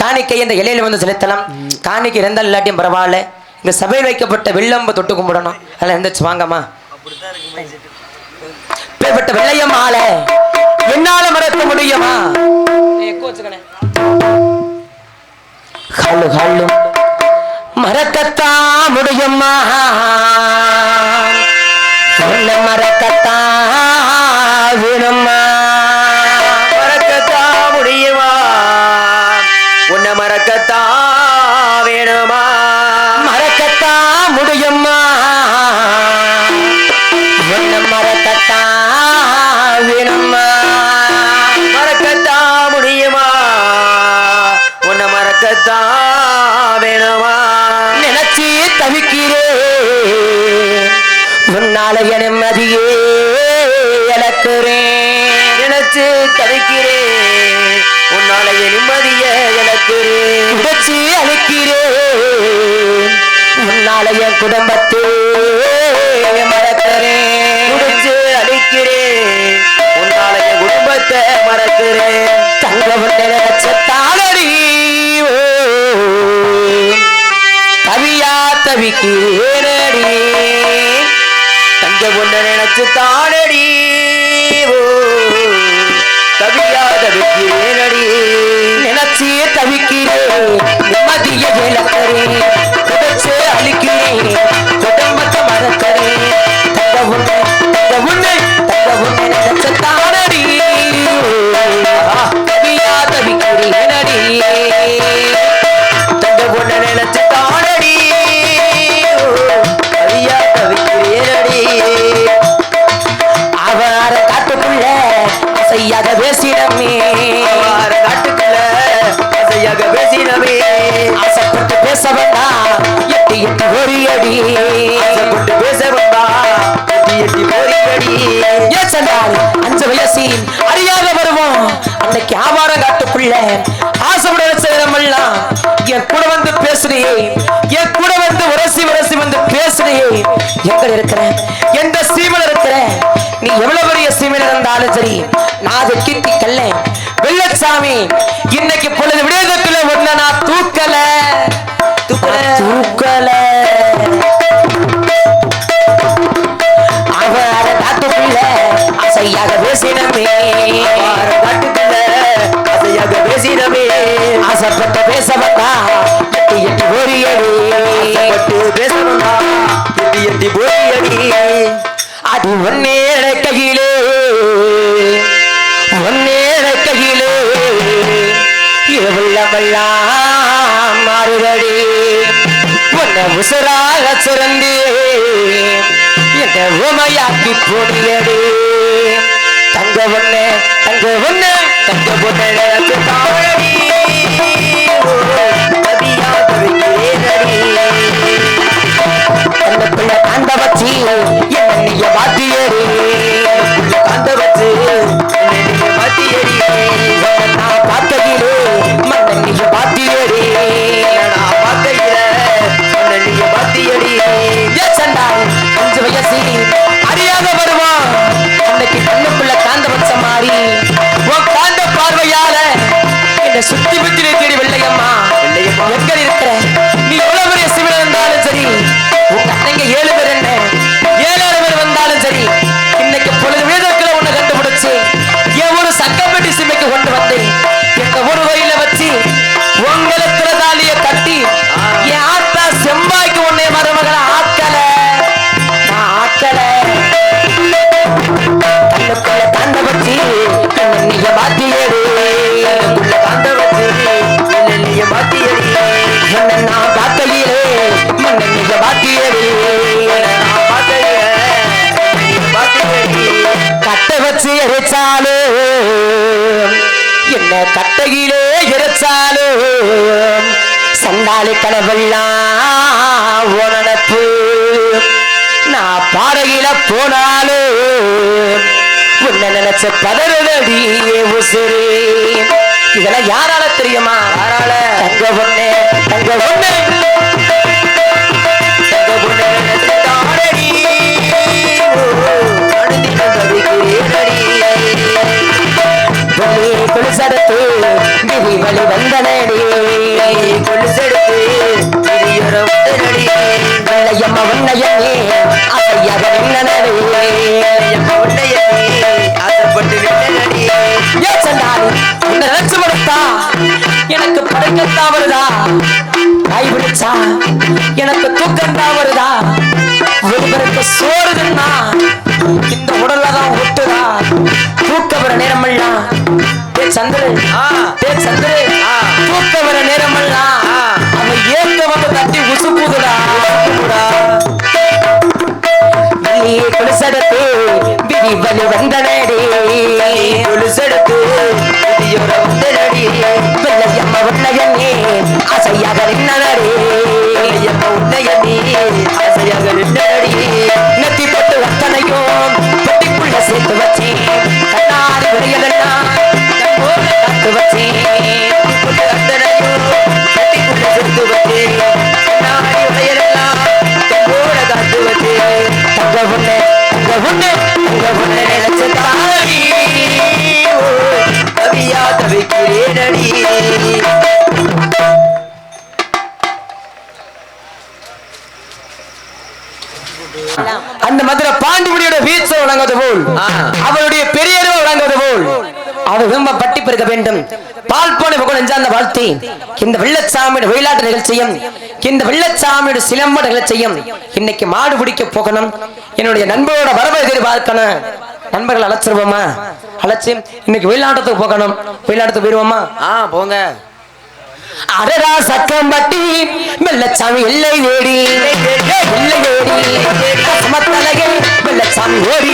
காணிக்கை இந்த இலையில வந்து செலுத்தலாம். காணிக்கை இருந்தால் இல்லாட்டியும் பரவாயில்ல. இந்த சபையில் வைக்கப்பட்ட வெள்ளம்ப தொட்டு கும்பிடணும். அதில் எந்திரிச்சு வாங்கம்மா. இப்பேற்பட்ட வெள்ளையம்மால என்னால மறக்க முடியுமா? நீ எக்கோ ஹலு ஹலு. மறக்கத்தான் முடியுமா? உன்னை மறக்கத்தான் வேணுமா? உன்னை வேணுமா? நினைச்சு தவிக்கிறே. உன்னால என் நிம்மதியே இழக்கிறேன். நினைச்சு தவிக்கிறேன் உன்னால என் நிம்மதிய இழக்கிறேன் உடைச்சி அழிக்கிறேன் உன்னால என் குடும்பத்தை மறக்கிறேன் குடிச்சு அழிக்கிறேன் உன்னால என் குடும்பத்தை மறக்கிறேன் தங்க உன்னை நினைச்ச தவிக்கிறேனடி தங்க பொண்ண நினைச்சு தானடி? ஓ தவியா தவிக்கிறேனடி நினைச்சு தவிக்கிறேன் நிம்மதிய விளக்கறேன் புதைச்சு அழிக்கிறேன் குடும்பத்தை மறக்கிறேன் தங்க உன்னை தங்க உன்னை தங்க உன்னை. ஆசைப்பட்டு பேச வந்தா எட்டி எட்டி அஞ்சு வயசில் வருவோம். காட்டுக்குள்ள ஆசைப்பட செய்யறமெல்லாம் என் கூட வந்து பேசுறியே. என் கூட வந்து உரசி உரசி வந்து பேசுறியே. எங்க இருக்கிற? எந்த சீமையில இருக்கிற? நீ எவ்வளவு பெரிய இருந்தாலும் சரி நான் அதை கீர்த்தி கல்ல. வெள்ளச்சாமி அடி எட்டி அடி ஒன்னேட கையிலே ஒன்னேட கையிலே எவ்வளவெல்லாம் மாறுதடி. உன்னை உசராக சுரந்து என்ன உமையாக்கி போடியடி. தங்க ஒண்ணு தங்க ஒண்ணு தங்க பொண்ணு நினைச்சு தாழடி yelbe என்ன கட்டையிலே எரிச்சாலு சண்டாளி கனவெல்லாம் உனப்பு நான் பாறையில போனாலும் உன்னை நினைச்ச பதறுதடி உசுரு இதெல்லாம் யாரால தெரியுமா? யாரால? தங்க ஒண்ணு தங்க ஒண்ணு. விதி வழி வந்தனடியே. கொலுசெடுத்து வெள்ளையம்மா வெண்ணையனே அசையாக எனக்கு படுக்கத்தான் வருதா? கை பிடிச்சா? எனக்கு தூக்கத்தான் வருதா? ஒருவருக்கு சோறுதுன்னா இந்த உடல்ல தான் ஒட்டுதா? தூக்க வர நேரம் எல்லாம் சந்திரன் சந்திரு. தூக்க வர நேரமெல்லாம். அவன் ஏக்க வந்து தட்டி உசுப்புதுடா. வெளியே குளிசடத்து விதி வலி வந்தனடி. நடி வெள்ளையம்மா வெள்ளையனே அசையாக நின்னனடி. போல். அவருடைய பெரியரவு வழங்குவது போல். அவர் ரொம்ப பட்டி பெருக்க வேண்டும். பால் போன புகழ் அந்த வாழ்த்தி. இந்த வெள்ளச்சாமியோட ஒயிலாட்ட நிகழ்ச்சியும் இந்த வெள்ளச்சாமியோட சிலம்பட நிகழ்ச்சியும் இன்னைக்கு மாடு பிடிக்க போகணும். என்னுடைய நண்பரோட வரவை எதிர்பார்க்கணும் நண்பர்கள் அழைச்சிருவோமா? அழைச்சி இன்னைக்கு வெயிலாட்டத்துக்கு போகணும். வெயிலாட்டத்துக்கு போயிருவோமா? ஆ போங்க. அடடா சக்கம்பட்டி வெள்ளச்சாமி எல்லை வேடி எல்லை வேடி வெள்ளச்சாமி ஓடிவாரே